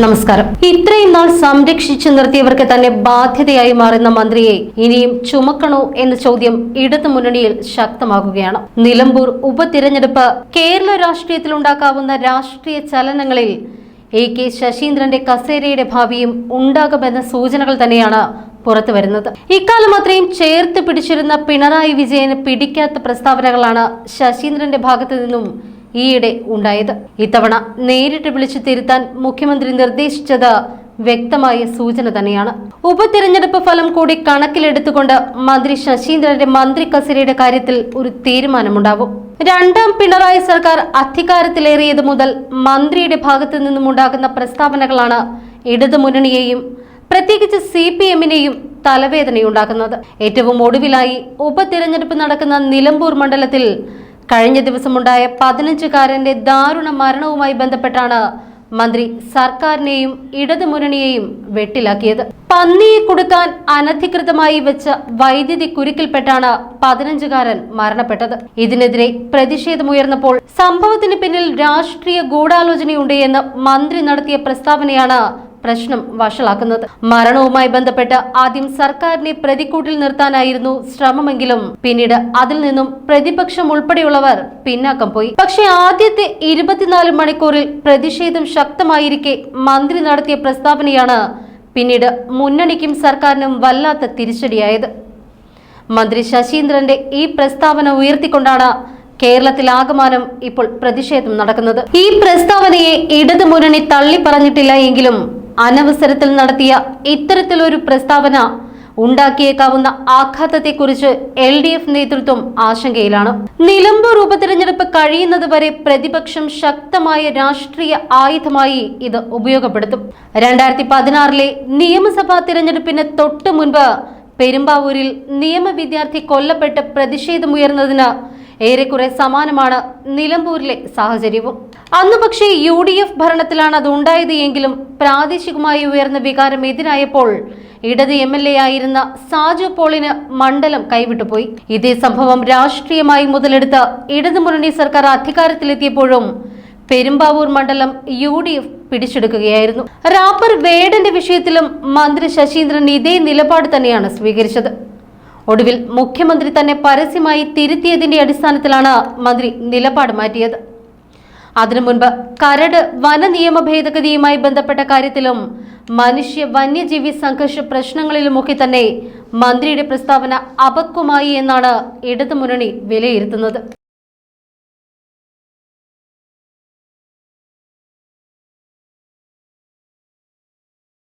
നമസ്കാരം. ഇത്രയും നാൾ സംരക്ഷിച്ചു നിർത്തിയവർക്ക് തന്നെ ബാധ്യതയായി മാറുന്ന മന്ത്രിയെ ഇനിയും ചുമക്കണോ എന്ന ചോദ്യം ഇടതു മുന്നണിയിൽ ശക്തമാകുകയാണ്. നിലമ്പൂർ ഉപതിരഞ്ഞെടുപ്പ് കേരള രാഷ്ട്രീയത്തിൽ ഉണ്ടാക്കാവുന്ന രാഷ്ട്രീയ ചലനങ്ങളിൽ എ കെ ശശീന്ദ്രന്റെ കസേരയുടെ ഭാവിയും ഉണ്ടാകുമെന്ന സൂചനകൾ തന്നെയാണ് പുറത്തു വരുന്നത്. ഇക്കാലം അത്രയും ചേർത്ത് പിടിച്ചിരുന്ന പിണറായി വിജയന് പിടിക്കാത്ത പ്രസ്താവനകളാണ് ശശീന്ദ്രന്റെ ഭാഗത്തു നിന്നും ഈയിടെ ഉണ്ടായത്. ഇത്തവണ നേരിട്ട് വിളിച്ചു തിരുത്താൻ മുഖ്യമന്ത്രി നിർദ്ദേശിച്ചത് വ്യക്തമായ സൂചന തന്നെയാണ്. ഉപതെരഞ്ഞെടുപ്പ് ഫലം കൂടി കണക്കിലെടുത്തുകൊണ്ട് മന്ത്രി ശശീന്ദ്രന്റെ മന്ത്രി കസേരയുടെ കാര്യത്തിൽ ഒരു തീരുമാനമുണ്ടാവും. രണ്ടാം പിണറായി സർക്കാർ അധികാരത്തിലേറിയത് മുതൽ മന്ത്രിയുടെ ഭാഗത്തു നിന്നുമുണ്ടാകുന്ന പ്രസ്താവനകളാണ് ഇടതുമുന്നണിയെയും പ്രത്യേകിച്ച് സി പി എമ്മിനെയും തലവേദനയുണ്ടാക്കുന്നത്. ഏറ്റവും ഒടുവിലായി ഉപതെരഞ്ഞെടുപ്പ് നടക്കുന്ന നിലമ്പൂർ മണ്ഡലത്തിൽ കഴിഞ്ഞ ദിവസമുണ്ടായ പതിനഞ്ചുകാരന്റെ ദാരുണ മരണവുമായി ബന്ധപ്പെട്ടാണ് മന്ത്രി സർക്കാരിനെയും ഇടതുമുന്നണിയെയും വെട്ടിലാക്കിയത്. പന്നിയെ കൊടുക്കാൻ അനധികൃതമായി വെച്ച വൈദ്യുതി കുരുക്കിൽപ്പെട്ടാണ് പതിനഞ്ചുകാരൻ മരണപ്പെട്ടത്. ഇതിനെതിരെ പ്രതിഷേധമുയർന്നപ്പോൾ സംഭവത്തിന് പിന്നിൽ രാഷ്ട്രീയ ഗൂഢാലോചനയുണ്ട് എന്ന് മന്ത്രി നടത്തിയ പ്രസ്താവനയാണ് പ്രശ്നം വഷളാക്കുന്നത്. മരണവുമായി ബന്ധപ്പെട്ട് ആദ്യം സർക്കാരിനെ പ്രതിക്കൂട്ടിൽ നിർത്താനായിരുന്നു ശ്രമമെങ്കിലും പിന്നീട് അതിൽ നിന്നും പ്രതിപക്ഷം ഉൾപ്പെടെയുള്ളവർ പിന്നാക്കം പോയി. പക്ഷേ ആദ്യത്തെ ഇരുപത്തിനാല് മണിക്കൂറിൽ പ്രതിഷേധം ശക്തമായിരിക്കെ മന്ത്രി നടത്തിയ പ്രസ്താവനയാണ് പിന്നീട് മുന്നണിക്കും സർക്കാരിനും വല്ലാത്ത തിരിച്ചടിയായത്. മന്ത്രി ശശീന്ദ്രന്റെ ഈ പ്രസ്താവന ഉയർത്തിക്കൊണ്ടാണ് കേരളത്തിൽ ആകമാനം ഇപ്പോൾ പ്രതിഷേധം നടക്കുന്നത്. ഈ പ്രസ്താവനയെ ഇടതു മുന്നണി തള്ളി പറഞ്ഞിട്ടില്ല എങ്കിലും അനവസരത്തിൽ നടത്തിയ ഇത്തരത്തിലൊരു പ്രസ്താവന ഉണ്ടാക്കിയേക്കാവുന്ന ആഘാതത്തെക്കുറിച്ച് എൽ ഡി എഫ് നേതൃത്വം ആശങ്കയിലാണ്. നിലമ്പൂർ ഉപതെരഞ്ഞെടുപ്പ് കഴിയുന്നത് വരെ പ്രതിപക്ഷം ശക്തമായ രാഷ്ട്രീയ ആയുധമായി ഇത് ഉപയോഗപ്പെടുത്തും. രണ്ടായിരത്തി പതിനാറിലെ നിയമസഭാ തിരഞ്ഞെടുപ്പിന് തൊട്ടു മുൻപ് പെരുമ്പാവൂരിൽ നിയമ കൊല്ലപ്പെട്ട് പ്രതിഷേധമുയർന്നതിന് ഏറെക്കുറെ സമാനമാണ് നിലമ്പൂരിലെ സാഹചര്യവും. അന്ന് പക്ഷേ യു ഡി എഫ് ഭരണത്തിലാണ് അത് ഉണ്ടായത് എങ്കിലും പ്രാദേശികമായി ഉയർന്ന വികാരം എതിരായപ്പോൾ ഇടത് എം എൽ എ ആയിരുന്ന സാജു പോളിന് മണ്ഡലം കൈവിട്ടുപോയി. ഇതേ സംഭവം രാഷ്ട്രീയമായി മുതലെടുത്ത് ഇടതുമുന്നണി സർക്കാർ അധികാരത്തിലെത്തിയപ്പോഴും പെരുമ്പാവൂർ മണ്ഡലം യു ഡി എഫ് പിടിച്ചെടുക്കുകയായിരുന്നു. റാപ്പർ വേടന്റെ വിഷയത്തിലും മന്ത്രി ശശീന്ദ്രൻ ഇതേ നിലപാട് തന്നെയാണ് സ്വീകരിച്ചത്. ഒടുവിൽ മുഖ്യമന്ത്രി തന്നെ പരസ്യമായി തിരുത്തിയതിന്റെ അടിസ്ഥാനത്തിലാണ് മന്ത്രി നിലപാട് മാറ്റിയത്. അതിനു മുൻപ് കരട് വന നിയമ ഭേദഗതിയുമായി ബന്ധപ്പെട്ട കാര്യത്തിലും മനുഷ്യ വന്യജീവി സംഘർഷ പ്രശ്നങ്ങളിലുമൊക്കെ തന്നെ മന്ത്രിയുടെ പ്രസ്താവന അപക്വമായി എന്നാണ് ഇടതുമുന്നണി വിലയിരുത്തുന്നത്.